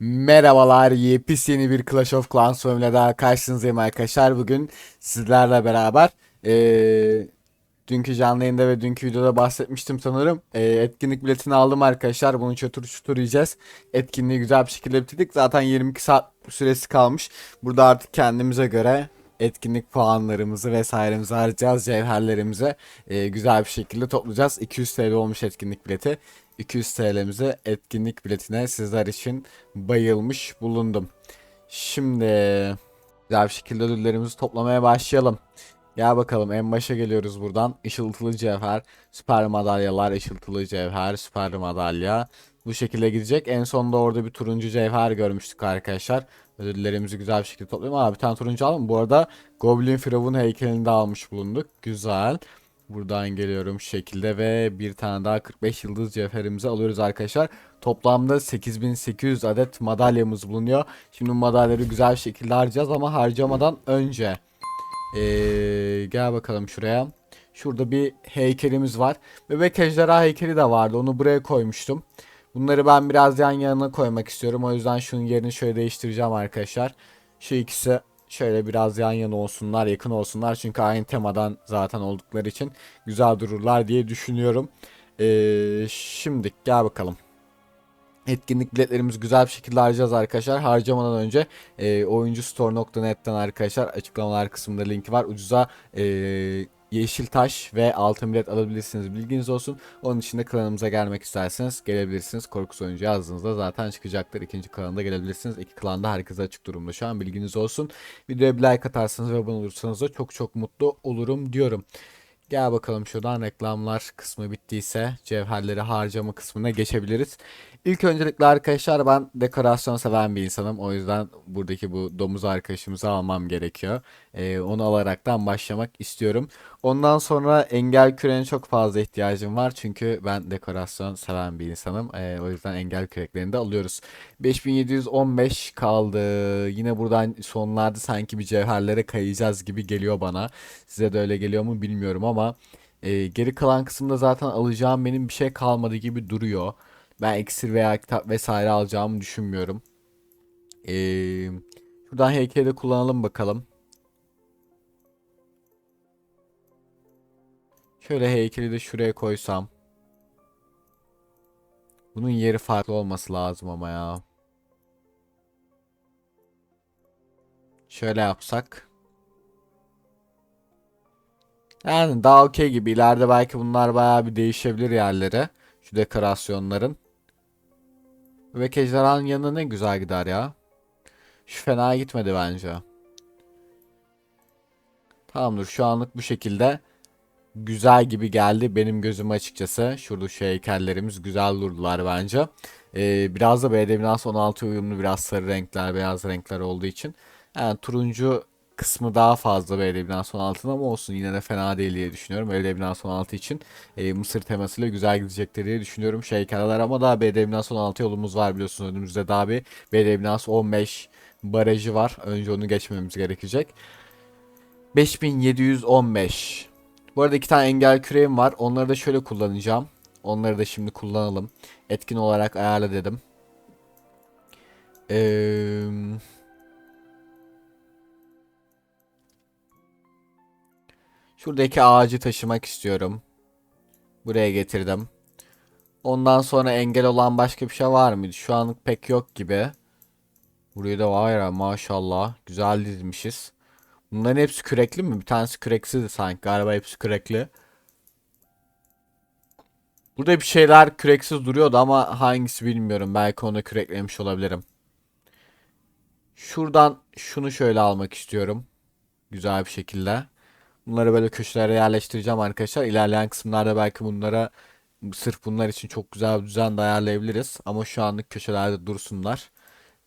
Merhabalar, yepyeni bir Clash of Clans bölümüyle daha karşınızdayım arkadaşlar. Bugün sizlerle beraber eee, dünkü canlı yayında ve dünkü videoda bahsetmiştim sanırım. Eee, etkinlik biletini aldım arkadaşlar. Bunu çatır çutur yiyeceğiz. Etkinliği güzel bir şekilde bitirdik. Zaten 22 saat süresi kalmış. Burada artık kendimize göre etkinlik puanlarımızı vesairemizi harcayacağız. Cevherlerimizi eee, güzel bir şekilde toplayacağız. 200 TL olmuş etkinlik bileti. 200 TL'mizi etkinlik biletine sizler için bayılmış bulundum. Şimdi güzel bir şekilde ödüllerimizi toplamaya başlayalım. Gel bakalım en başa geliyoruz buradan. Işıltılı cevher, süper madalyalar, ışıltılı cevher, süper madalya. Bu şekilde gidecek. En sonunda orada bir turuncu cevher görmüştük arkadaşlar. Ödüllerimizi güzel bir şekilde toplayalım. Aa bir tane turuncu aldım. Bu arada Goblin Firavun heykelini de almış bulunduk. Güzel. Buradan geliyorum şekilde ve bir tane daha 45 yıldız cevherimizi alıyoruz arkadaşlar. Toplamda 8800 adet madalyamız bulunuyor. Şimdi madalyaları güzel şekilde harcayacağız ama harcamadan önce ee, gel bakalım şuraya. Şurada bir heykelimiz var. Bebek ejderha heykeli de vardı. Onu buraya koymuştum. Bunları ben biraz yan yana koymak istiyorum. O yüzden şunun yerini şöyle değiştireceğim arkadaşlar. Şu ikisi şöyle biraz yan yana olsunlar, yakın olsunlar. Çünkü aynı temadan zaten oldukları için güzel dururlar diye düşünüyorum. Ee, şimdi gel bakalım. Etkinlik biletlerimizi güzel bir şekilde harcayacağız arkadaşlar. Harcamadan önce e, oyuncustore.net'ten arkadaşlar açıklamalar kısmında linki var. Ucuza e, yeşil taş ve altın bilet alabilirsiniz bilginiz olsun. Onun için de kanalımıza gelmek isterseniz gelebilirsiniz. Korkus oyuncu yazdığınızda zaten çıkacaktır. İkinci kanalda gelebilirsiniz. İki klanda herkese açık durumda şu an bilginiz olsun. Videoya bir like atarsanız ve abone olursanız da çok çok mutlu olurum diyorum. Gel bakalım şuradan reklamlar kısmı bittiyse cevherleri harcama kısmına geçebiliriz. İlk öncelikle arkadaşlar ben dekorasyon seven bir insanım. O yüzden buradaki bu domuz arkadaşımızı almam gerekiyor. Ee, onu alaraktan başlamak istiyorum. Ondan sonra engel küreğine çok fazla ihtiyacım var. Çünkü ben dekorasyon seven bir insanım. Ee, o yüzden engel küreklerini de alıyoruz. 5715 kaldı. Yine buradan sonlarda sanki bir cevherlere kayacağız gibi geliyor bana. Size de öyle geliyor mu bilmiyorum ama e, geri kalan kısımda zaten alacağım benim bir şey kalmadı gibi duruyor. Ben iksir veya kitap vesaire alacağımı düşünmüyorum. Ee, şuradan heykeli kullanalım bakalım. Şöyle heykeli de şuraya koysam. Bunun yeri farklı olması lazım ama ya. Şöyle yapsak. Yani daha okey gibi. İleride belki bunlar bayağı bir değişebilir yerleri. Şu dekorasyonların. Ve ejderhanın yanına ne güzel gider ya. Şu fena gitmedi bence. Tamamdır şu anlık bu şekilde güzel gibi geldi benim gözüme açıkçası. Şurada şu heykellerimiz güzel durdular bence. Ee, biraz da BD Binance 16 uyumlu biraz sarı renkler beyaz renkler olduğu için. Yani turuncu kısmı daha fazla BD Binance 16'nın ama olsun yine de fena değil diye düşünüyorum. BD Binance 16 için e, Mısır temasıyla güzel gidecektir diye düşünüyorum şu heykeller ama daha BD Binance 16 yolumuz var biliyorsunuz önümüzde daha bir BD Binance 15 barajı var. Önce onu geçmemiz gerekecek. 5715 bu arada iki tane engel küreğim var. Onları da şöyle kullanacağım. Onları da şimdi kullanalım. Etkin olarak ayarla dedim. Eee... Şuradaki ağacı taşımak istiyorum. Buraya getirdim. Ondan sonra engel olan başka bir şey var mıydı? Şu anlık pek yok gibi. Buraya da var ya maşallah. Güzel dizmişiz. Bunların hepsi kürekli mi? Bir tanesi küreksiz sanki. Galiba hepsi kürekli. Burada bir şeyler küreksiz duruyordu ama hangisi bilmiyorum. Belki onu küreklemiş olabilirim. Şuradan şunu şöyle almak istiyorum. Güzel bir şekilde. Bunları böyle köşelere yerleştireceğim arkadaşlar. İlerleyen kısımlarda belki bunlara sırf bunlar için çok güzel bir düzen de ayarlayabiliriz. Ama şu anlık köşelerde dursunlar.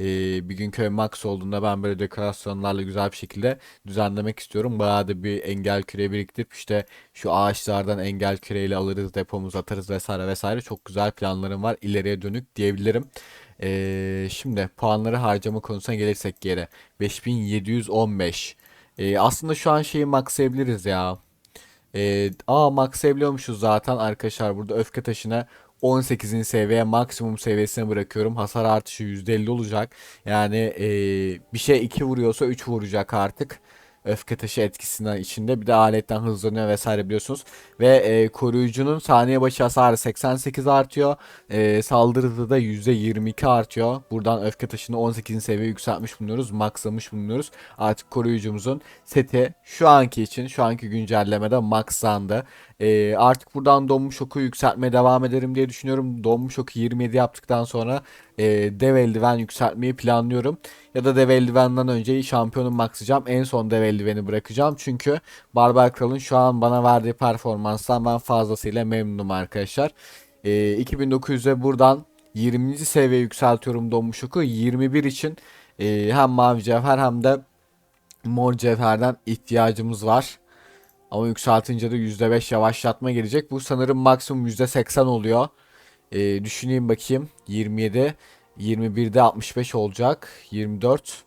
Ee, bir gün köy max olduğunda ben böyle dekorasyonlarla güzel bir şekilde düzenlemek istiyorum. Bayağı da bir engel küre biriktirip işte şu ağaçlardan engel küreyle alırız depomuza atarız vesaire vesaire. Çok güzel planlarım var ileriye dönük diyebilirim. Ee, şimdi puanları harcama konusuna gelirsek yere 5715. Ee, aslında şu an şeyi maxlayabiliriz ya. Ee, aa maxlayabiliyormuşuz zaten arkadaşlar burada öfke taşına 18. seviye maksimum seviyesine bırakıyorum. Hasar artışı %50 olacak. Yani eee, bir şey 2 vuruyorsa 3 vuracak artık. Öfke taşı etkisinden içinde bir de aletten hızlanıyor vesaire biliyorsunuz. Ve eee, koruyucunun saniye başı hasarı 88 artıyor. Eee saldırı hızı da %22 artıyor. Buradan öfke taşını 18. seviye yükseltmiş bulunuyoruz. Maxlamış bulunuyoruz. Artık koruyucumuzun seti şu anki için şu anki güncellemede maxlandı. Ee, artık buradan donmuş oku yükseltmeye devam ederim diye düşünüyorum. Donmuş oku 27 yaptıktan sonra e, dev eldiven yükseltmeyi planlıyorum. Ya da dev eldivenden önce şampiyonu maxlayacağım. En son dev eldiveni bırakacağım. Çünkü Barbar Kral'ın şu an bana verdiği performanstan ben fazlasıyla memnunum arkadaşlar. E, 2900'e buradan 20. seviye yükseltiyorum donmuş oku. 21 için e, hem mavi cevher hem de mor cevherden ihtiyacımız var. Ama yükseltince de %5 yavaşlatma gelecek. Bu sanırım maksimum %80 oluyor. Ee, düşüneyim bakayım. 27, 21'de 65 olacak. 24,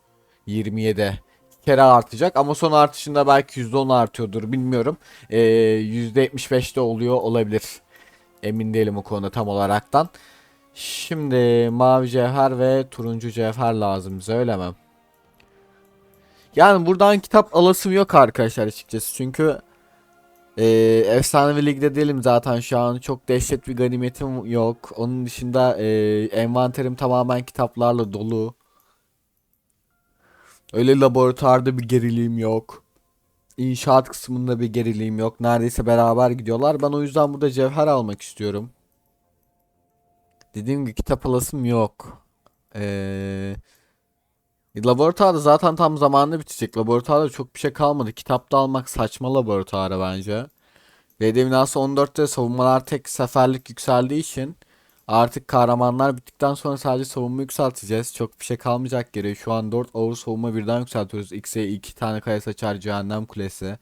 27 İki kere artacak ama son artışında belki %10 artıyordur bilmiyorum. Ee, %75'te oluyor olabilir. Emin değilim o konuda tam olaraktan. Şimdi mavi cevher ve turuncu cevher lazım bize öyle mi? Yani buradan kitap alasım yok arkadaşlar açıkçası. Çünkü ee, Efsanevi Lig'de değilim zaten şu an. Çok dehşet bir ganimetim yok. Onun dışında ee, envanterim tamamen kitaplarla dolu. Öyle laboratuvarda bir geriliğim yok. İnşaat kısmında bir geriliğim yok. Neredeyse beraber gidiyorlar. Ben o yüzden burada cevher almak istiyorum. Dediğim gibi kitap alasım yok. Eee... Laboratuvarda zaten tam zamanında bitecek. Laboratuvarda çok bir şey kalmadı. Kitapta almak saçma laboratuvara bence. VD binası 14'te savunmalar tek seferlik yükseldiği için artık kahramanlar bittikten sonra sadece savunma yükselteceğiz. Çok bir şey kalmayacak geriye. Şu an 4 ağır savunma birden yükseltiyoruz. X'e 2 tane kaya saçar cehennem kulesi.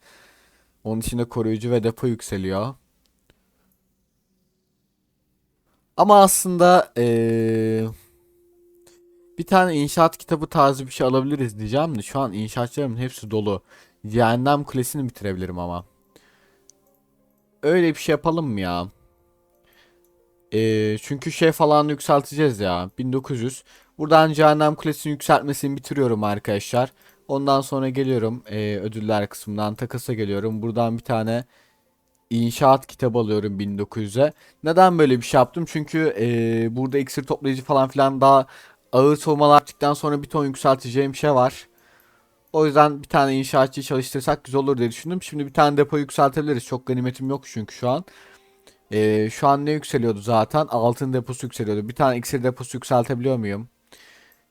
Onun içinde koruyucu ve depo yükseliyor. Ama aslında eee bir tane inşaat kitabı tarzı bir şey alabiliriz diyeceğim de şu an inşaatçılarımın hepsi dolu. Cehennem Kulesi'ni bitirebilirim ama. Öyle bir şey yapalım mı ya? Ee, çünkü şey falan yükselteceğiz ya. 1900. Buradan Cehennem Kulesi'ni yükseltmesini bitiriyorum arkadaşlar. Ondan sonra geliyorum ee, ödüller kısmından takasa geliyorum. Buradan bir tane inşaat kitabı alıyorum 1900'e. Neden böyle bir şey yaptım? Çünkü ee, burada iksir toplayıcı falan filan daha ağır savunmalar çıktıktan sonra bir ton yükselteceğim şey var. O yüzden bir tane inşaatçı çalıştırsak güzel olur diye düşündüm. Şimdi bir tane depo yükseltebiliriz. Çok ganimetim yok çünkü şu an. Ee, şu an ne yükseliyordu zaten? Altın deposu yükseliyordu. Bir tane iksir deposu yükseltebiliyor muyum?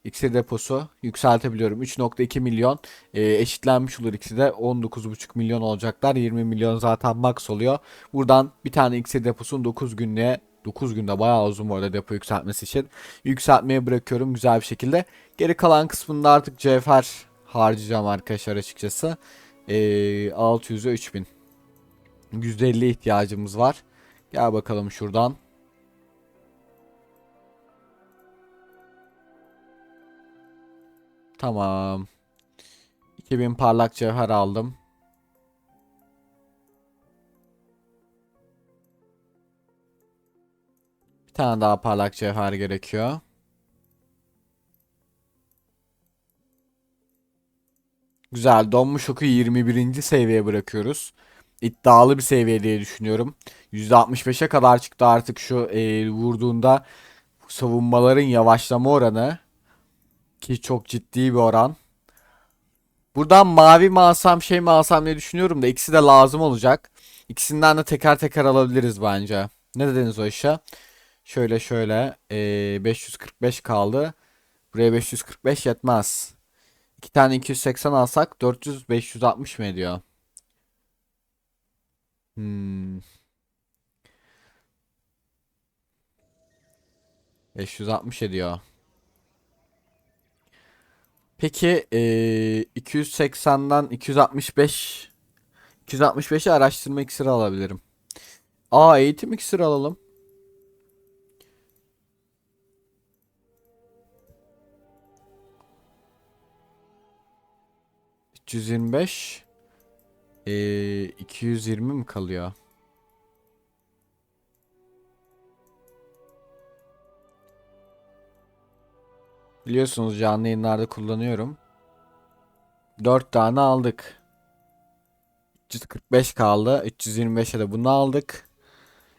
İksir deposu yükseltebiliyorum. 3.2 milyon e, eşitlenmiş olur ikisi de 19.5 milyon olacaklar. 20 milyon zaten max oluyor. Buradan bir tane iksir deposunun 9 günlüğe 9 günde bayağı uzun bu arada depo yükseltmesi için. Yükseltmeye bırakıyorum güzel bir şekilde. Geri kalan kısmında artık cevher harcayacağım arkadaşlar açıkçası. Ee, 600'e 3000. %50 ihtiyacımız var. Gel bakalım şuradan. Tamam. 2000 parlak cevher aldım. Bir tane daha parlak cevher gerekiyor. Güzel. Donmuş oku 21. seviyeye bırakıyoruz. İddialı bir seviye diye düşünüyorum. %65'e kadar çıktı artık şu e, vurduğunda savunmaların yavaşlama oranı. Ki çok ciddi bir oran. Buradan mavi mi alsam şey mi alsam diye düşünüyorum da ikisi de lazım olacak. İkisinden de teker teker alabiliriz bence. Ne dediniz o işe? Şöyle şöyle e, 545 kaldı. Buraya 545 yetmez. İki tane 280 alsak 400 560 mı ediyor? Hmm. 560 ediyor. Peki e, 280'den 265 265'i araştırma iksiri alabilirim. Aa eğitim iksiri alalım. 325 ee, 220 mi kalıyor? Biliyorsunuz canlı yayınlarda kullanıyorum. 4 tane aldık. 345 kaldı. 325'e de bunu aldık.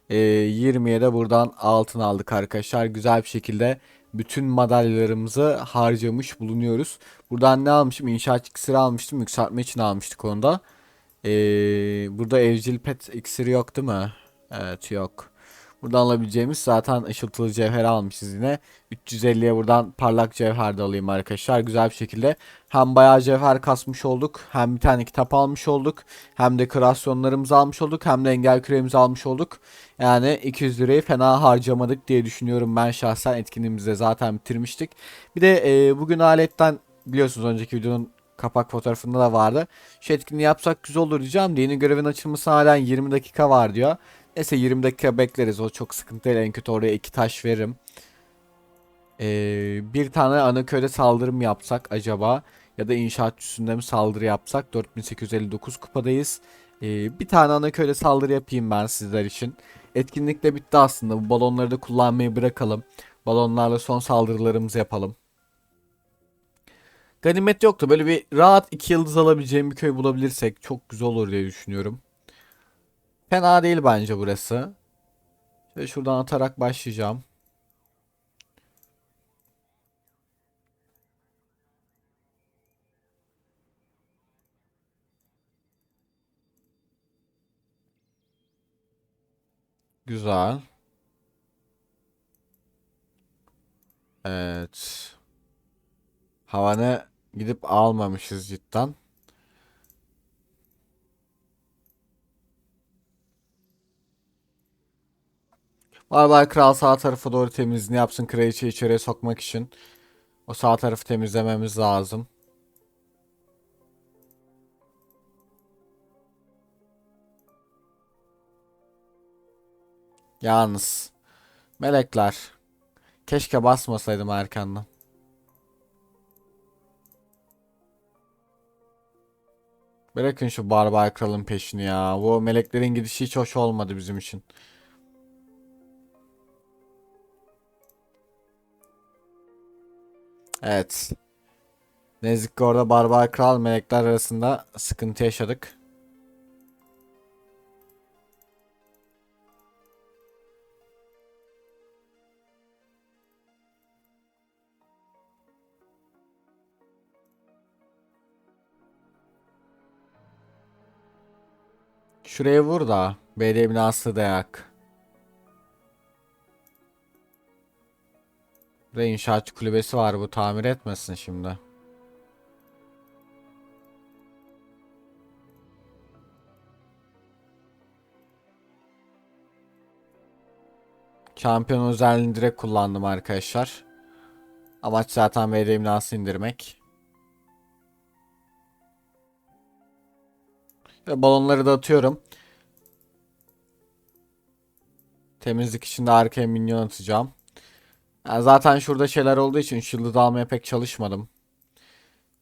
E, 20'ye de buradan altın aldık arkadaşlar. Güzel bir şekilde bütün madalyalarımızı harcamış bulunuyoruz. Buradan ne almışım? İnşaat iksiri almıştım. Yükseltme için almıştık onu da. Ee, burada evcil pet iksiri yok değil mi? Evet yok. Buradan alabileceğimiz zaten ışıltılı cevher almışız yine. 350'ye buradan parlak cevher de alayım arkadaşlar. Güzel bir şekilde hem bayağı cevher kasmış olduk. Hem bir tane kitap almış olduk. Hem de kreasyonlarımızı almış olduk. Hem de engel küremizi almış olduk. Yani 200 lirayı fena harcamadık diye düşünüyorum ben şahsen. Etkinliğimizde zaten bitirmiştik. Bir de e, bugün aletten biliyorsunuz önceki videonun kapak fotoğrafında da vardı. Şu etkinliği yapsak güzel olur diyeceğim yeni görevin açılması halen 20 dakika var diyor. Neyse 20 dakika bekleriz. O çok sıkıntı değil. En kötü oraya iki taş veririm. Ee, bir tane ana köyde saldırım yapsak acaba? Ya da inşaat üstünde mi saldırı yapsak? 4859 kupadayız. Ee, bir tane ana köyde saldırı yapayım ben sizler için. Etkinlik de bitti aslında. Bu balonları da kullanmayı bırakalım. Balonlarla son saldırılarımızı yapalım. Ganimet yoktu. Böyle bir rahat iki yıldız alabileceğim bir köy bulabilirsek çok güzel olur diye düşünüyorum. Fena değil bence burası. Şöyle şuradan atarak başlayacağım. Güzel. Evet. Havanı gidip almamışız cidden. Barbar Kral sağ tarafa doğru temizliğini yapsın kraliçeyi içeriye sokmak için. O sağ tarafı temizlememiz lazım. Yalnız. Melekler. Keşke basmasaydım erkenden. Bırakın şu Barbar Kral'ın peşini ya. Bu meleklerin gidişi hiç hoş olmadı bizim için. Evet. Ne yazık ki orada Barbar Kral melekler arasında sıkıntı yaşadık. Şuraya vur da. BD binası da yak. Burada inşaatçı kulübesi var. Bu tamir etmesin şimdi. Şampiyon özelliğini direkt kullandım arkadaşlar. Amaç zaten VD binası indirmek. Ve balonları da atıyorum. Temizlik için de arkaya minyon atacağım. Yani zaten şurada şeyler olduğu için shield'ı almaya pek çalışmadım.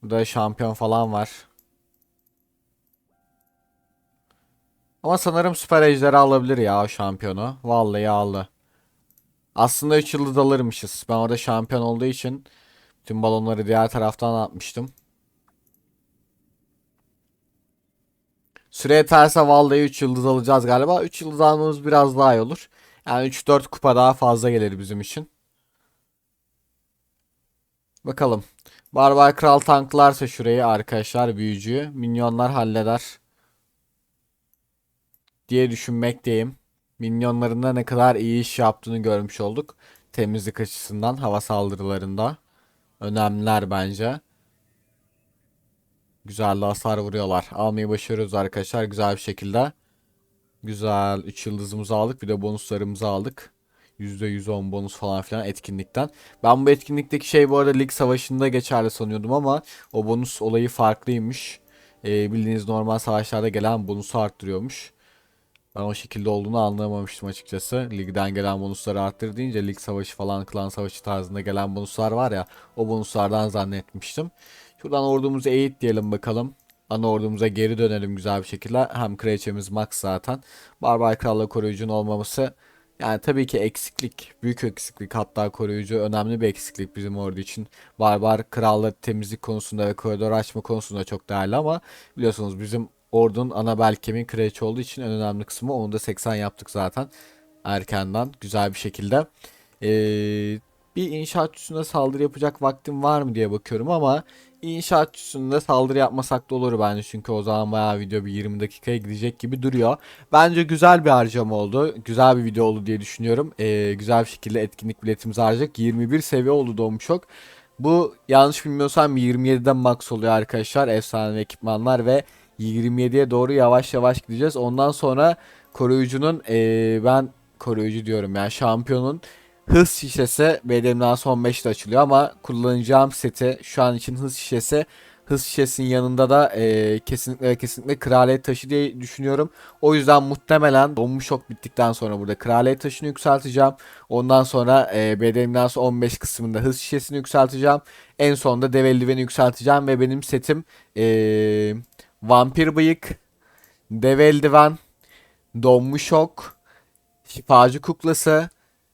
Burada şampiyon falan var. Ama sanırım süper ejderi alabilir ya o şampiyonu. Vallahi aldı. Aslında 3 yıldız alırmışız. Ben orada şampiyon olduğu için tüm balonları diğer taraftan atmıştım. Süre yeterse vallahi 3 yıldız alacağız galiba. 3 yıldız almamız biraz daha iyi olur. Yani 3-4 kupa daha fazla gelir bizim için. Bakalım. Barbar Kral tanklarsa şurayı arkadaşlar büyücüyü. Minyonlar halleder. Diye düşünmekteyim. Minyonlarında ne kadar iyi iş yaptığını görmüş olduk. Temizlik açısından hava saldırılarında. Önemliler bence. Güzel de hasar vuruyorlar. Almayı başarıyoruz arkadaşlar güzel bir şekilde. Güzel 3 yıldızımızı aldık. Bir de bonuslarımızı aldık. %110 bonus falan filan etkinlikten. Ben bu etkinlikteki şey bu arada lig savaşında geçerli sanıyordum ama o bonus olayı farklıymış. Ee, bildiğiniz normal savaşlarda gelen bonusu arttırıyormuş. Ben o şekilde olduğunu anlamamıştım açıkçası. Ligden gelen bonusları arttır deyince lig savaşı falan klan savaşı tarzında gelen bonuslar var ya o bonuslardan zannetmiştim. Şuradan ordumuzu eğit diyelim bakalım. Ana ordumuza geri dönelim güzel bir şekilde. Hem kraliçemiz max zaten. Barbar Kral'la koruyucun olmaması Yani tabii ki eksiklik, büyük eksiklik hatta koruyucu önemli bir eksiklik bizim ordu için. Barbar krallığı temizlik konusunda ve koridor açma konusunda çok değerli ama biliyorsunuz bizim ordunun ana bel kemiği kraliçe olduğu için en önemli kısmı onu da 80 yaptık zaten erkenden güzel bir şekilde. Ee, bir inşaat üstünde saldırı yapacak vaktim var mı diye bakıyorum ama inşaat üstünde saldırı yapmasak da olur bence çünkü o zaman bayağı video bir 20 dakikaya gidecek gibi duruyor. Bence güzel bir harcama oldu. Güzel bir video oldu diye düşünüyorum. Ee, güzel bir şekilde etkinlik biletimizi harcayacak. 21 seviye oldu Doğmuş Şok. Bu yanlış bilmiyorsam 27'den max oluyor arkadaşlar. Efsane ekipmanlar ve 27'ye doğru yavaş yavaş gideceğiz. Ondan sonra koruyucunun ee, ben koruyucu diyorum yani şampiyonun hız şişesi BDM'den son 5'te açılıyor ama kullanacağım seti şu an için hız şişesi hız şişesinin yanında da e, kesinlikle kesinlikle kraliyet taşı diye düşünüyorum. O yüzden muhtemelen donmuş şok bittikten sonra burada kraliyet taşını yükselteceğim. Ondan sonra e, BDM'den sonra 15 kısmında hız şişesini yükselteceğim. En sonunda dev eldiveni yükselteceğim ve benim setim e, vampir bıyık, dev eldiven, donmuş şok, şifacı kuklası,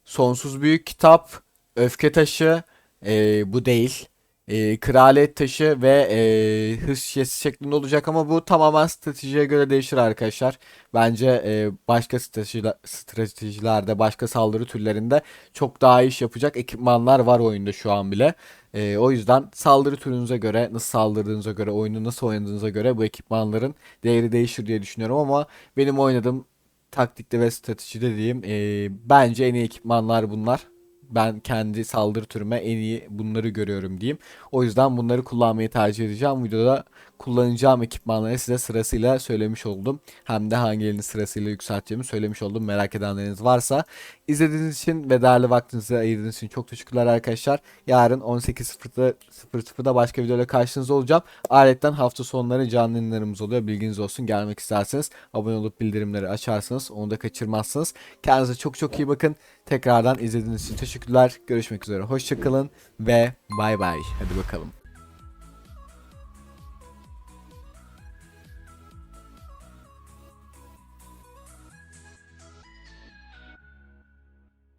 Sonsuz Büyük Kitap, Öfke Taşı, e, bu değil. E, Kraliyet Taşı ve e, Hız Şişesi şeklinde olacak ama bu tamamen stratejiye göre değişir arkadaşlar. Bence e, başka stratejiler, stratejilerde, başka saldırı türlerinde çok daha iş yapacak ekipmanlar var oyunda şu an bile. E, o yüzden saldırı türünüze göre, nasıl saldırdığınıza göre, oyunu nasıl oynadığınıza göre bu ekipmanların değeri değişir diye düşünüyorum ama benim oynadığım taktikte ve stratejide diyeyim. Ee, bence en iyi ekipmanlar bunlar. Ben kendi saldırı türüme en iyi bunları görüyorum diyeyim. O yüzden bunları kullanmayı tercih edeceğim. Videoda kullanacağım ekipmanları size sırasıyla söylemiş oldum. Hem de hangilerini sırasıyla yükselteceğimi söylemiş oldum. Merak edenleriniz varsa. İzlediğiniz için ve değerli vaktinizi ayırdığınız için çok teşekkürler arkadaşlar. Yarın 18.00'da 00'da başka videoyla karşınızda olacağım. Ayrıca hafta sonları canlı yayınlarımız oluyor. Bilginiz olsun. Gelmek isterseniz abone olup bildirimleri açarsanız onu da kaçırmazsınız. Kendinize çok çok iyi bakın. Tekrardan izlediğiniz için teşekkürler. Görüşmek üzere. Hoşçakalın ve bay bay. Hadi bakalım.